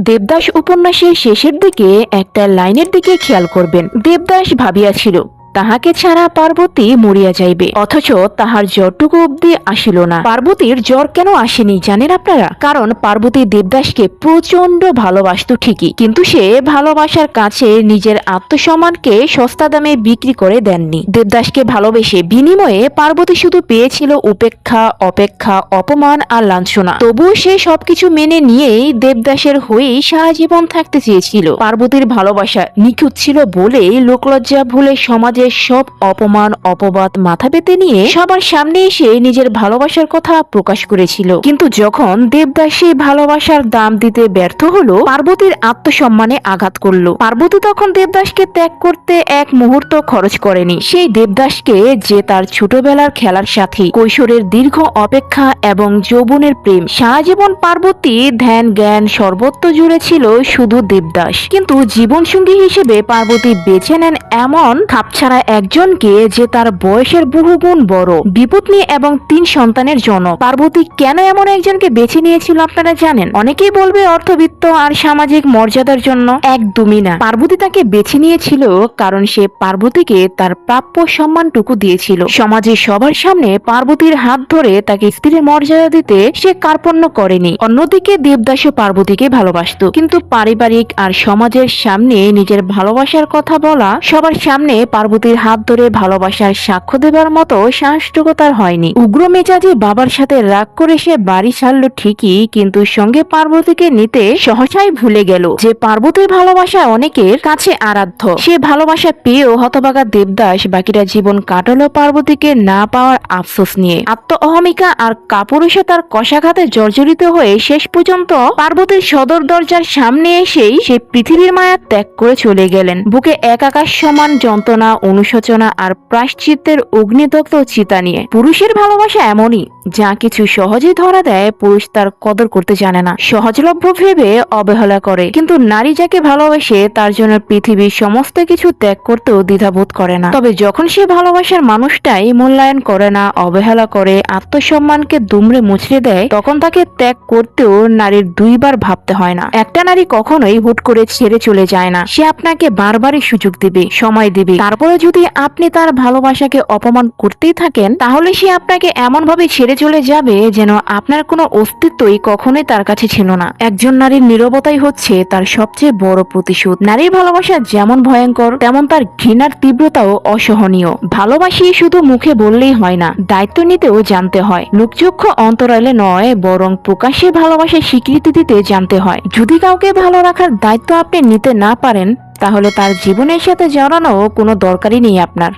দেবদাস উপন্যাসের শেষের দিকে একটা লাইনের দিকে খেয়াল করবেন। দেবদাস ভাবিয়াছিল তাহাকে ছাড়া পার্বতী মরিয়া যাইবে। অথচ তাহার জ্বরটুকু অব্দি আসিল না। পার্বতীর জ্বর কেন আসেনি জানেন আপনারা? কারণ পার্বতী দেবদাসকে প্রচণ্ড ভালোবাসত ঠিকই। কিন্তু সে ভালোবাসার কাছে নিজের আত্মসম্মানকে সস্তা দামে বিক্রি করে দেননি। দেবদাসকে ভালোবেসে বিনিময়ে পার্বতী শুধু পেয়েছিল উপেক্ষা, অপেক্ষা, অপমান আর লাঞ্ছনা। তবুও সে সবকিছু মেনে নিয়েই দেবদাসের হয়েই সারা জীবন থাকতে চেয়েছিল। পার্বতীর ভালোবাসা নিখুঁত ছিল বলেই লোকলজ্জা ভুলে সমাজের সব অপমান, অপবাদ মাথা পেতে নিয়ে সবার সামনে এসে নিজের ভালোবাসার কথা প্রকাশ করেছিল। কিন্তু যখন দেবদাস সেই ভালোবাসার দাম দিতে ব্যর্থ হলো, পার্বতীর আত্মসম্মানে আঘাত করল। পার্বতী তখন দেবদাসকে ত্যাগ করতে এক মুহূর্ত খরচ করেনি। সেই দেবদাসকে যে তার ছোটবেলার খেলার সাথী, কৈশোরের দীর্ঘ অপেক্ষা এবং যৌবনের প্রেম সারা জীবন পার্বতী ধ্যান, জ্ঞান সর্বত্র জুড়ে ছিল শুধু দেবদাস। কিন্তু জীবনসঙ্গী হিসেবে পার্বতী বেছে নেন এমন খাপছাড়া একজনকে যে তার বয়সের বহুগুণ বড় বিপত্নী এবং তিন সন্তানের জনক। পার্বতী কেন এমন একজনকে বেছে নিয়েছিল আপনারা জানেন? অনেকেই বলবে অর্থবিত্ত আর সামাজিক মর্যাদার জন্য একদমই না। পার্বতী তাকে বেছে নিয়েছিল কারণ সে পার্বতীকে তার প্রাপ্য সম্মানটুকু দিয়েছিল। সমাজে সবার সামনে পার্বতীর হাত ধরে তাকে স্ত্রীর মর্যাদা দিতে সে কার্পণ্য করেনি। অন্যদিকে দেবদাসও পার্বতীকে ভালোবাসত। কিন্তু পারিবারিক আর সমাজের সামনে নিজের ভালোবাসার কথা বলা সবার সামনে পার্বতীর হাত ধরে ভালোবাসার সাক্ষ্য দেবার মতো সাহসটুকতার হয়নি। উগ্র মেজাজে বাবার সাথে রাগ করে সে বাড়ি ছাড়লো ঠিকই, কিন্তু সঙ্গে পার্বতীকে নিতে সহসাই ভুলে গেল। যে পার্বতীর ভালোবাসা অনেকের কাছে আরাধ্য। সে ভালোবাসা পেয়েও হতবাগা দেবদাস বাকিটা জীবন কাটালো পার্বতীকে না পাওয়ার আফসোস নিয়ে। আত্ম অহমিকা আর কাপুরুষতার কষাঘাতে জর্জরিত হয়ে শেষ পর্যন্ত পার্বতীর সদর দরজার সামনে এসেই সে পৃথিবীর মায়া ত্যাগ করে চলে গেলেন। বুকে এক আকাশ সমান যন্ত্রণা অনুশোচনা আর প্রাশ্চিত্যের অগ্নিদগ্ধ চিতা নিয়ে। পুরুষের ভালোবাসা এমনই, যা কিছু সহজেই ধরা দেয়, পুরুষ তার কদর করতে জানে না। সহজলভ্য ভেবে অবহেলা করে, কিন্তু নারী যাকে ভালোবাসে, তার জন্য পৃথিবীর সমস্ত কিছু ত্যাগ করতেও দ্বিধাবোধ করে না। তবে যখন সে ভালোবাসার মানুষটাই মূল্যায়ন করে না, অবহেলা করে, আত্মসম্মানকে দুমড়ে মুচড়ে দেয়, তখন তাকে ত্যাগ করতেও নারীর দুইবার ভাবতে হয় না। একটা নারী কখনোই হুট করে ছেড়ে চলে যায় না। সে আপনাকে বারবারই সুযোগ দিবে, সময় দিবে তারপরে যদি আপনি তার ভালোবাসাকে অপমান করতেই থাকেন, তাহলে সে আপনাকে এমন ভাবে ছেড়ে চলে যাবে যেন আপনার কোনো অস্তিত্বই কখনোই তার কাছে ছিল না। একজন নারীর নীরবতাই হচ্ছে তার সবচেয়ে বড় প্রতিশোধ। নারীর ভালোবাসা যেমন ভয়ঙ্কর, তেমন তার ঘৃণার তীব্রতাও অসহনীয়। ভালোবাসি শুধু মুখে বললেই হয় না, দায়িত্ব নিতেও জানতে হয়। লোকচক্ষু অন্তরালে নয়, বরং প্রকাশ্যে ভালোবাসার স্বীকৃতি দিতে জানতে হয়। যদি কাউকে ভালো রাখার দায়িত্ব আপনি নিতে না পারেন তাহলে তার জীবনের সাথে জড়ানো কোনো দরকারই নেই আপনার।